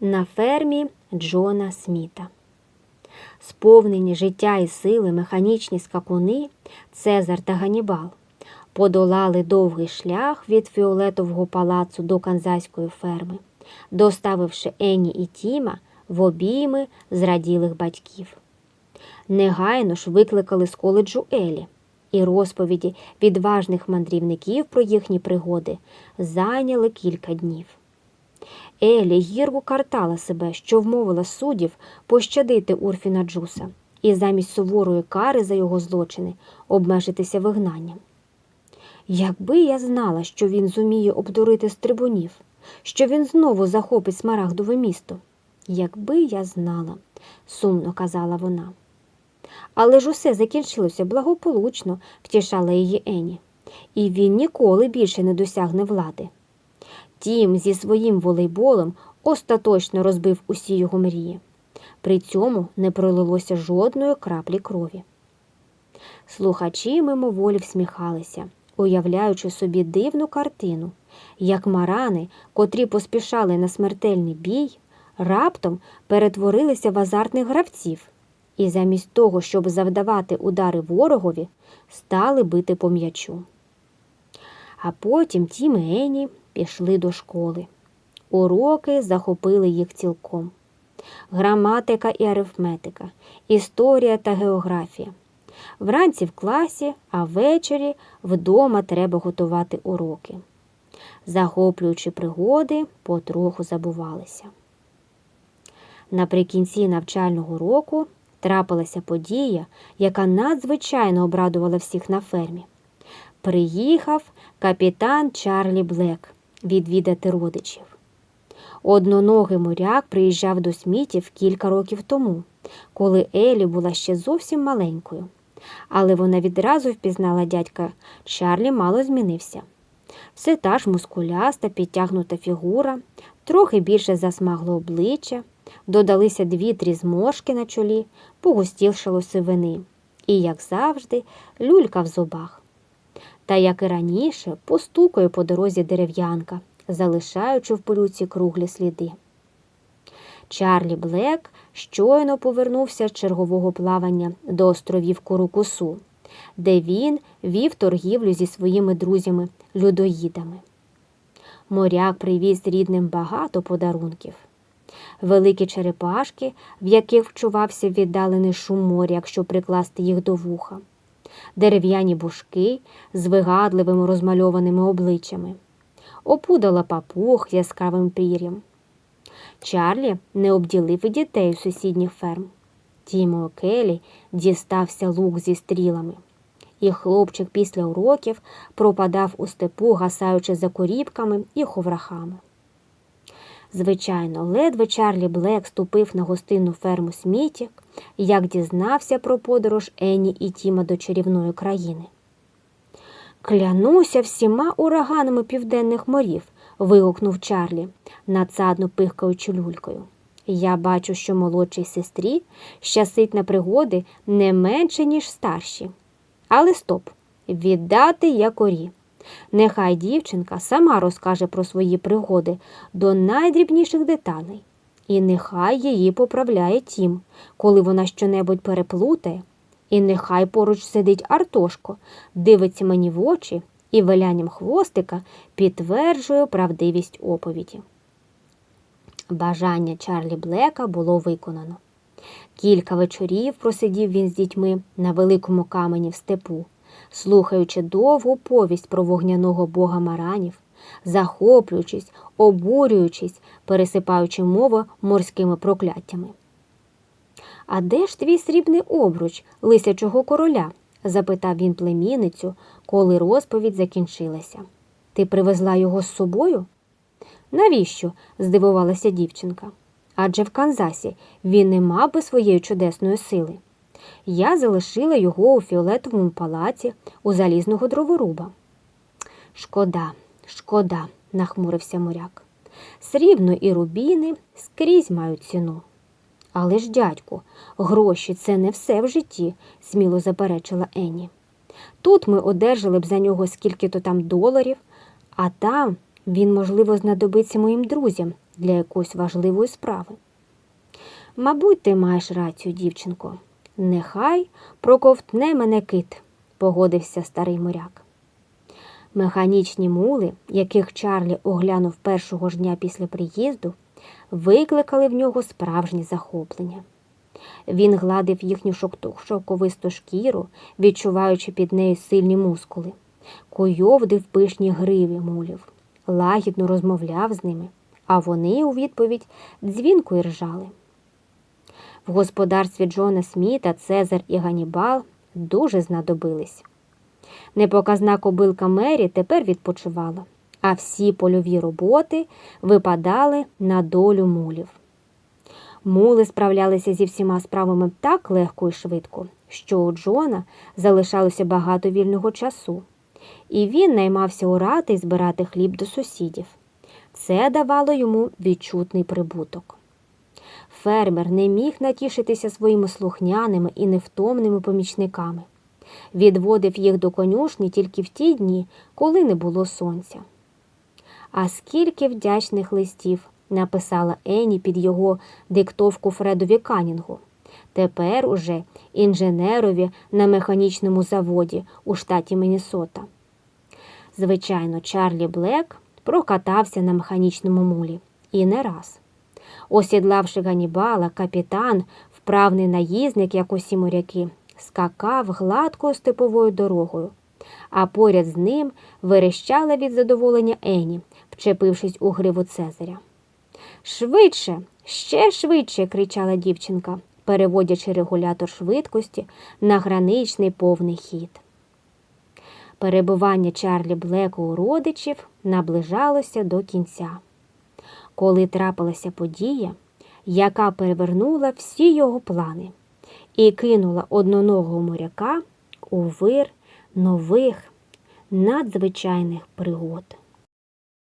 на фермі Джона Сміта. Сповнені життя і сили механічні скакуни Цезар та Ганібал подолали довгий шлях від фіолетового палацу до канзаської ферми, доставивши Ені і Тіма в обійми зраділих батьків. Негайно ж викликали з коледжу Елі, і розповіді відважних мандрівників про їхні пригоди зайняли кілька днів. Елі гірко картала себе, що вмовила суддів пощадити Урфіна Джуса і замість суворої кари за його злочини обмежитися вигнанням. Якби я знала, що він зуміє обдурити стрибунів, що він знову захопить смарагдове місто. Якби я знала, сумно казала вона. Але ж усе закінчилося благополучно, втішала її Ені, і він ніколи більше не досягне влади. Тім зі своїм волейболом остаточно розбив усі його мрії. При цьому не пролилося жодної краплі крові. Слухачі мимоволі всміхалися, уявляючи собі дивну картину, як марани, котрі поспішали на смертельний бій, раптом перетворилися в азартних гравців і замість того, щоб завдавати удари ворогові, стали бити по м'ячу. А потім Тім і Ені пішли до школи. Уроки захопили їх цілком. Граматика і арифметика, історія та географія. Вранці в класі, а ввечері вдома треба готувати уроки. Захоплюючи пригоди, потроху забувалися. Наприкінці навчального року трапилася подія, яка надзвичайно обрадувала всіх на фермі. Приїхав капітан Чарлі Блек відвідати родичів. Одноногий моряк приїжджав до смітів кілька років тому, коли Елі була ще зовсім маленькою. Але вона відразу впізнала дядька Чарлі мало змінився. Все та ж мускуляста, підтягнута фігура, трохи більше засмагло обличчя, додалися дві-три зморшки на чолі, погустілшало сивини. І, як завжди, люлька в зубах. Та, як і раніше, постукає по дорозі дерев'янка, залишаючи в полюці круглі сліди. Чарлі Блек щойно повернувся з чергового плавання до островів Курукусу, де він вів торгівлю зі своїми друзями людоїдами. Моряк привіз рідним багато подарунків. Великі черепашки, в яких вчувався віддалений шум моря, якщо прикласти їх до вуха, дерев'яні бушки з вигадливими розмальованими обличчями, опудала папуг яскравим пір'ям. Чарлі не обділив і дітей у сусідніх ферм. Тімо Келі дістався лук зі стрілами, і хлопчик після уроків пропадав у степу, гасаючи за корібками і ховрахами. Звичайно, ледве Чарлі Блек ступив на гостинну ферму Смітік, як дізнався про подорож Енні і Тіма до чарівної країни. Клянуся всіма ураганами південних морів, вигукнув Чарлі, надсадно пихкаючи люлькою. Я бачу, що молодшій сестрі щасить на пригоди не менше, ніж старші. Але стоп, віддати якорі. Нехай дівчинка сама розкаже про свої пригоди до найдрібніших деталей. І нехай її поправляє тім, коли вона щонебудь переплутає, і нехай поруч сидить Артошко, дивиться мені в очі і вилянням хвостика підтверджує правдивість оповіді. Бажання Чарлі Блека було виконано. Кілька вечорів просидів він з дітьми на великому камені в степу, слухаючи довгу повість про вогняного бога маранів, захоплюючись, обурюючись, пересипаючи мову морськими прокляттями. А де ж твій срібний обруч лисячого короля? запитав він племінницю, коли розповідь закінчилася. Ти привезла його з собою? Навіщо? здивувалася дівчинка. Адже в Канзасі він не мав би своєї чудесної сили. Я залишила його у фіолетовому палаці у залізного дроворуба. Шкода, шкода, нахмурився моряк. Срібно і рубіни скрізь мають ціну. Але ж, дядьку, гроші це не все в житті, сміло заперечила Енні. Тут ми одержали б за нього скільки-то там доларів, а там він, можливо, знадобиться моїм друзям, для якоїсь важливої справи. Мабуть, ти маєш рацію, дівчинко. Нехай проковтне мене кит, погодився старий моряк. Механічні мули, яких Чарлі оглянув першого ж дня після приїзду, викликали в нього справжнє захоплення. Він гладив їхню шовковисту шкіру, відчуваючи під нею сильні мускули, койовдив пишні гриви мулів, лагідно розмовляв з ними, а вони у відповідь дзвінко й ржали. В господарстві Джона Сміта Цезар і Ганібал дуже знадобились. Непоказна кобилка Мері тепер відпочивала, а всі польові роботи випадали на долю мулів. Мули справлялися зі всіма справами так легко і швидко, що у Джона залишалося багато вільного часу, і він наймався орати і збирати хліб до сусідів. Це давало йому відчутний прибуток. Фермер не міг натішитися своїми слухняними і невтомними помічниками. Відводив їх до конюшні тільки в ті дні, коли не було сонця. А скільки вдячних листів написала Ені під його диктовку Фредові Канінгу. Тепер уже інженерові на механічному заводі у штаті Міннесота. Звичайно, Чарлі Блек прокатався на механічному мулі і не раз. Осідлавши Ганібала, капітан, вправний наїзник, як усі моряки, скакав гладкою степовою дорогою, а поряд з ним верещала від задоволення Ені, вчепившись у гриву Цезаря. Швидше, ще швидше, кричала дівчинка, переводячи регулятор швидкості на граничний повний хід. Перебування Чарлі Блека у родичів наближалося до кінця, коли трапилася подія, яка перевернула всі його плани і кинула одноногого моряка у вир нових надзвичайних пригод.